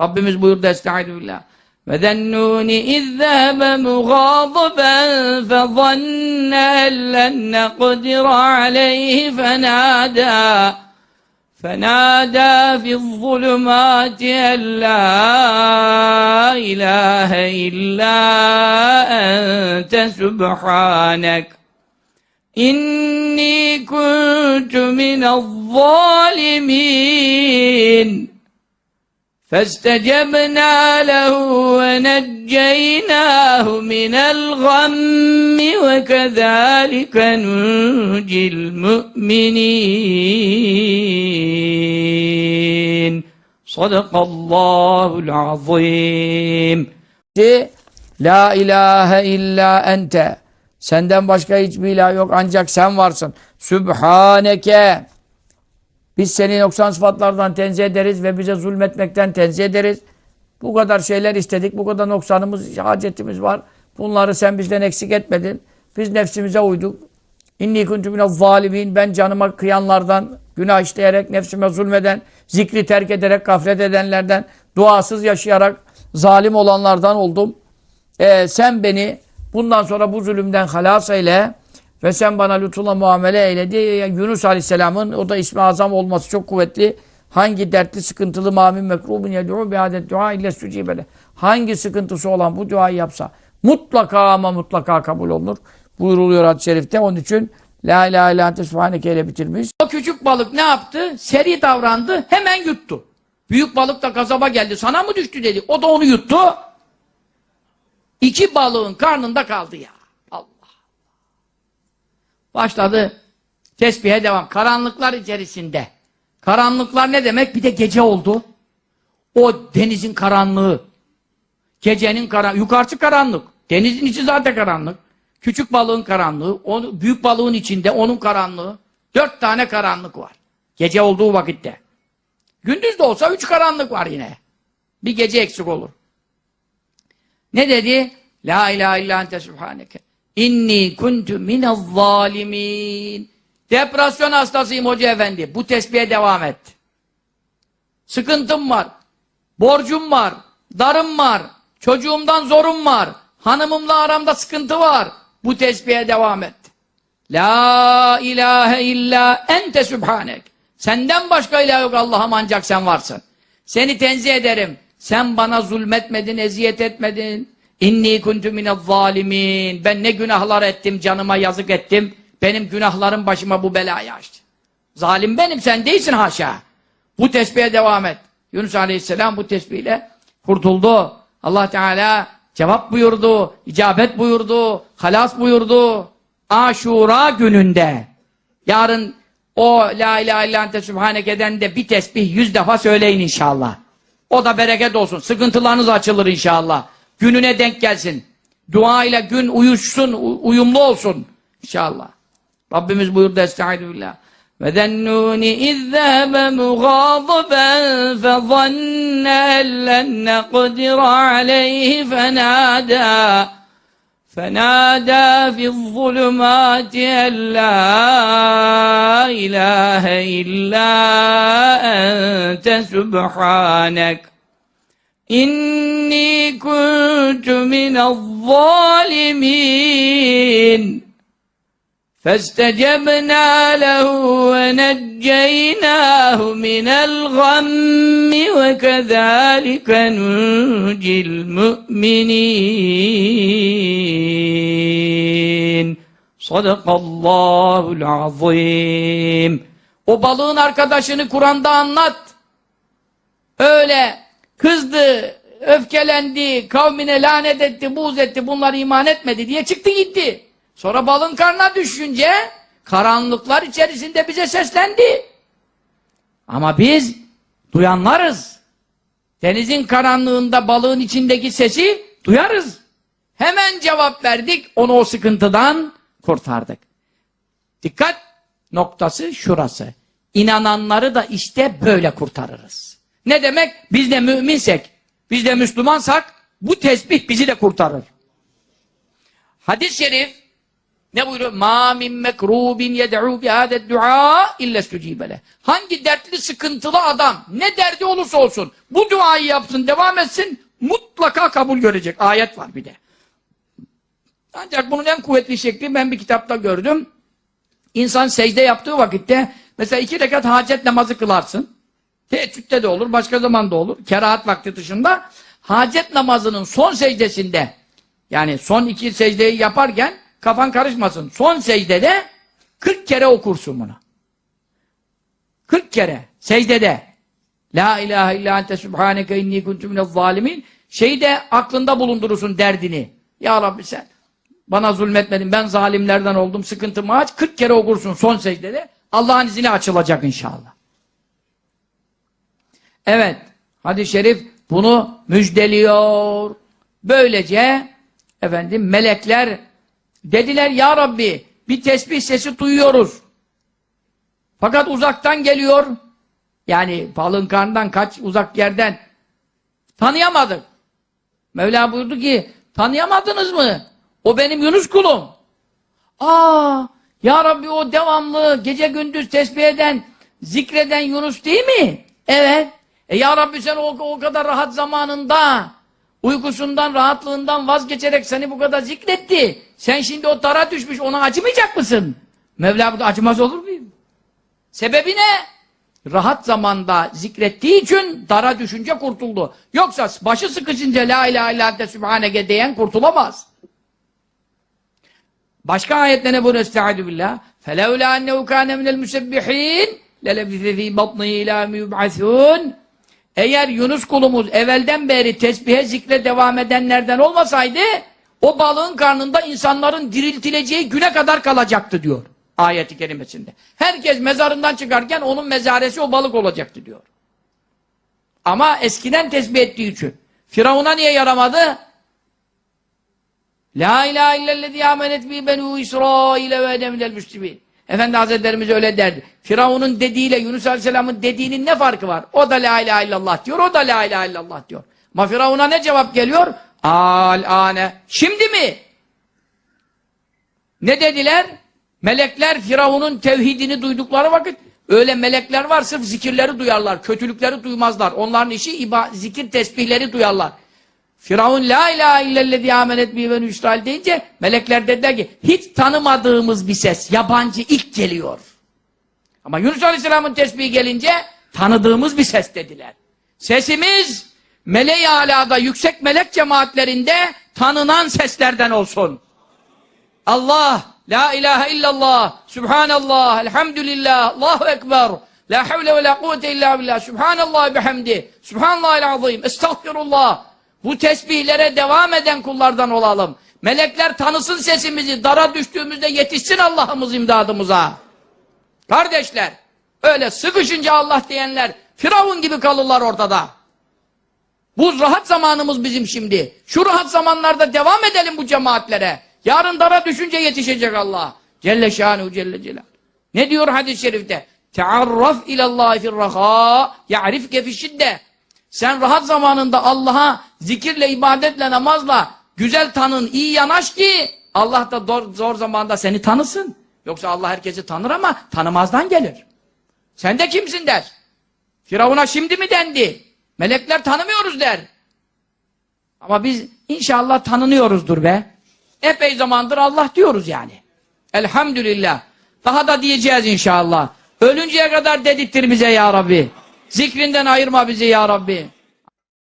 Rabbimiz buyurdu Estaizu billah. Ve zennûni iz zâbe mughâdıben fezanne ellen neqdir aleyhi fenâdâ فنادى في الظلمات أن لا إله إلا أنت سبحانك إني كنت من الظالمين فاستجبنا له ونجيناه من الغم وكذلك ننجي المؤمنين صدق الله العظيم La ilahe illa ente Senden başka hiçbir ilah yok ancak sen varsın. Sübhaneke biz seni noksan sıfatlardan tenzih ederiz ve bize zulmetmekten tenzih ederiz. Bu kadar şeyler istedik, bu kadar noksanımız, hacetimiz var. Bunları sen bizden eksik etmedin. Biz nefsimize uyduk. İnni kuntu minez zalimin. Ben canıma kıyanlardan, günah işleyerek, nefsime zulmeden, zikri terk ederek, gaflet edenlerden, duasız yaşayarak zalim olanlardan oldum. Ee, sen beni bundan sonra bu zulümden halas eyle. Ve sen bana lütfunla muamele eyledi. Yunus Aleyhisselam'ın o da ismi azam olması çok kuvvetli. Hangi dertli, sıkıntılı, mamin, mekrubun yed'u biadet dua ille sücibele. Hangi sıkıntısı olan bu duayı yapsa mutlaka ama mutlaka kabul olunur. Buyuruluyor hadis-i şerifte. Onun için La ilahe illa ente subhaneke ile bitirmiş. O küçük balık ne yaptı? Seri davrandı. Hemen yuttu. Büyük balık da kasaba geldi. Sana mı düştü dedi. O da onu yuttu. İki balığın karnında kaldı ya. Başladı. Tesbihe devam. Karanlıklar içerisinde. Karanlıklar ne demek? Bir de gece oldu. O denizin karanlığı. Gecenin karanlığı. Yukarısı karanlık. Denizin içi zaten karanlık. Küçük balığın karanlığı. Onu, büyük balığın içinde onun karanlığı. Dört tane karanlık var. Gece olduğu vakitte. Gündüz de olsa üç karanlık var yine. Bir gece eksik olur. Ne dedi? La ilahe illa ente subhaneke. İnni kuntu minez zalimin. Depresyon hastasıyım hoca efendi. Bu tesbihe devam et. Sıkıntım var. Borcum var. Darım var. Çocuğumdan zorum var. Hanımımla aramda sıkıntı var. Bu tesbihe devam et. La ilahe illa ente subhanek. Senden başka ilah yok Allah'ım ancak sen varsın. Seni tenzih ederim. Sen bana zulmetmedin, eziyet etmedin. İnni kuntu zalimin. Ben ne günahlar ettim, canıma yazık ettim. Benim günahlarım başıma bu belayı açtı. Zalim benim, sen değilsin haşa. Bu tesbihe devam et. Yunus Aleyhisselam bu tesbihle kurtuldu. Allah Teala cevap buyurdu, icabet buyurdu, halas buyurdu. Aşura gününde. Yarın o la ilahe illa ente subhaneke'den de bir tesbih yüz defa söyleyin inşallah. O da bereket olsun. Sıkıntılarınız açılır inşallah. Gününe denk gelsin. Dua ile gün uyuşsun, uyumlu olsun. İnşallah. Rabbimiz buyurdu Estaizu billah. Ve zennûni iz zâbe mughâdıben fezanne ellen neqdir aleyhi fenâdâ فنادى في الظلمات أن لا إله إلا أنت سبحانك إني كنت من الظالمين فاستجبنا له ونجيناه من الغم وكذلك ننجي المؤمنين صدق الله العظيم O balığın arkadaşını Kur'an'da anlat. Öyle kızdı, öfkelendi, kavmine lanet etti, buğz etti, bunlar iman etmedi diye çıktı gitti. Sonra balın karnına düşünce karanlıklar içerisinde bize seslendi. Ama biz duyanlarız. Denizin karanlığında balığın içindeki sesi duyarız. Hemen cevap verdik, onu o sıkıntıdan kurtardık. Dikkat noktası şurası. İnananları da işte böyle kurtarırız. Ne demek? Biz de müminsek, biz de Müslümansak bu tesbih bizi de kurtarır. Hadis-i şerif ne buyuruyor? Ma min mekrubin yed'u bihadet dua illa stücibele. Hangi dertli sıkıntılı adam ne derdi olursa olsun bu duayı yapsın devam etsin mutlaka kabul görecek. Ayet var bir de. Ancak bunun en kuvvetli şekli ben bir kitapta gördüm. İnsan secde yaptığı vakitte mesela iki rekat hacet namazı kılarsın. Teheccüde de olur, başka zaman da olur. Kerahat vakti dışında. Hacet namazının son secdesinde, yani son iki secdeyi yaparken, kafan karışmasın. Son secdede 40 kere okursun bunu. 40 kere secdede. La ilahe illa ente subhaneke inni kuntu minez zalimin. Şeyi de aklında bulundurursun derdini. Ya Rabbi sen bana zulmetmedin, ben zalimlerden oldum, sıkıntımı aç. 40 kere okursun son secdede. Allah'ın izniyle açılacak inşallah. Evet, hadis-i şerif bunu müjdeliyor. Böylece efendim melekler dediler ya Rabbi bir tesbih sesi duyuyoruz. Fakat uzaktan geliyor. Yani balın karnından kaç uzak yerden tanıyamadık. Mevla buyurdu ki tanıyamadınız mı? O benim Yunus kulum. Aa, ya Rabbi o devamlı gece gündüz tesbih eden, zikreden Yunus değil mi? Evet. E ya Rabbi sen o, o kadar rahat zamanında uykusundan, rahatlığından vazgeçerek seni bu kadar zikretti. Sen şimdi o dara düşmüş ona acımayacak mısın? Mevla bu acımaz olur muyum? Sebebi ne? Rahat zamanda zikrettiği için dara düşünce kurtuldu. Yoksa başı sıkışınca la ilahe illa ente sübhaneke diyen kurtulamaz. Başka ayette ne bunu estaizu billah? فَلَوْلَا أَنَّهُ كَانَ مِنَ الْمُسَبِّحِينَ لَلَبِثَ ف۪ي بَطْنِهِ اِلَى مُيُبْعَثُونَ eğer Yunus kulumuz evvelden beri tesbihe zikre devam edenlerden olmasaydı o balığın karnında insanların diriltileceği güne kadar kalacaktı diyor ayeti kerimesinde. Herkes mezarından çıkarken onun mezaresi o balık olacaktı diyor. Ama eskiden tesbih ettiği için. Firavun'a niye yaramadı? La ilahe illellezî amenet bi benû İsrail ve edemidel müslimin. Efendi Hazretlerimiz öyle derdi. Firavun'un dediğiyle Yunus Aleyhisselam'ın dediğinin ne farkı var? O da la ilahe illallah diyor, o da la ilahe illallah diyor. Ama Firavun'a ne cevap geliyor? Al-ane. Şimdi mi? Ne dediler? Melekler Firavun'un tevhidini duydukları vakit öyle melekler var sırf zikirleri duyarlar, kötülükleri duymazlar. Onların işi iba, zikir tesbihleri duyarlar. Firavun la ilahe illellezî amenet bi ve İsrail deyince melekler dediler ki hiç tanımadığımız bir ses, yabancı ilk geliyor. Ama Yunus Aleyhisselam'ın tesbihi gelince tanıdığımız bir ses dediler. Sesimiz meleği alada yüksek melek cemaatlerinde tanınan seslerden olsun. Allah, la ilahe illallah, subhanallah, elhamdülillah, Allahu ekber, la havle ve la kuvvete illa billah, subhanallah bihamdi, subhanallahil azim, estağfirullah. Bu tesbihlere devam eden kullardan olalım. Melekler tanısın sesimizi, dara düştüğümüzde yetişsin Allah'ımız imdadımıza. Kardeşler, öyle sıkışınca Allah diyenler, Firavun gibi kalırlar ortada. Bu rahat zamanımız bizim şimdi. Şu rahat zamanlarda devam edelim bu cemaatlere. Yarın dara düşünce yetişecek Allah. Celle şanuhu celle celal. Ne diyor hadis-i şerifte? Tearraf ilallahi firraha ya'rifke fişidde. Sen rahat zamanında Allah'a zikirle, ibadetle, namazla güzel tanın, iyi yanaş ki Allah da zor, zor zamanda seni tanısın. Yoksa Allah herkesi tanır ama tanımazdan gelir. Sen de kimsin der. Firavun'a şimdi mi dendi? Melekler tanımıyoruz der. Ama biz inşallah tanınıyoruzdur be. Epey zamandır Allah diyoruz yani. Elhamdülillah. Daha da diyeceğiz inşallah. Ölünceye kadar dediktir bize ya Rabbi. Zikrinden ayırma bizi ya Rabbi.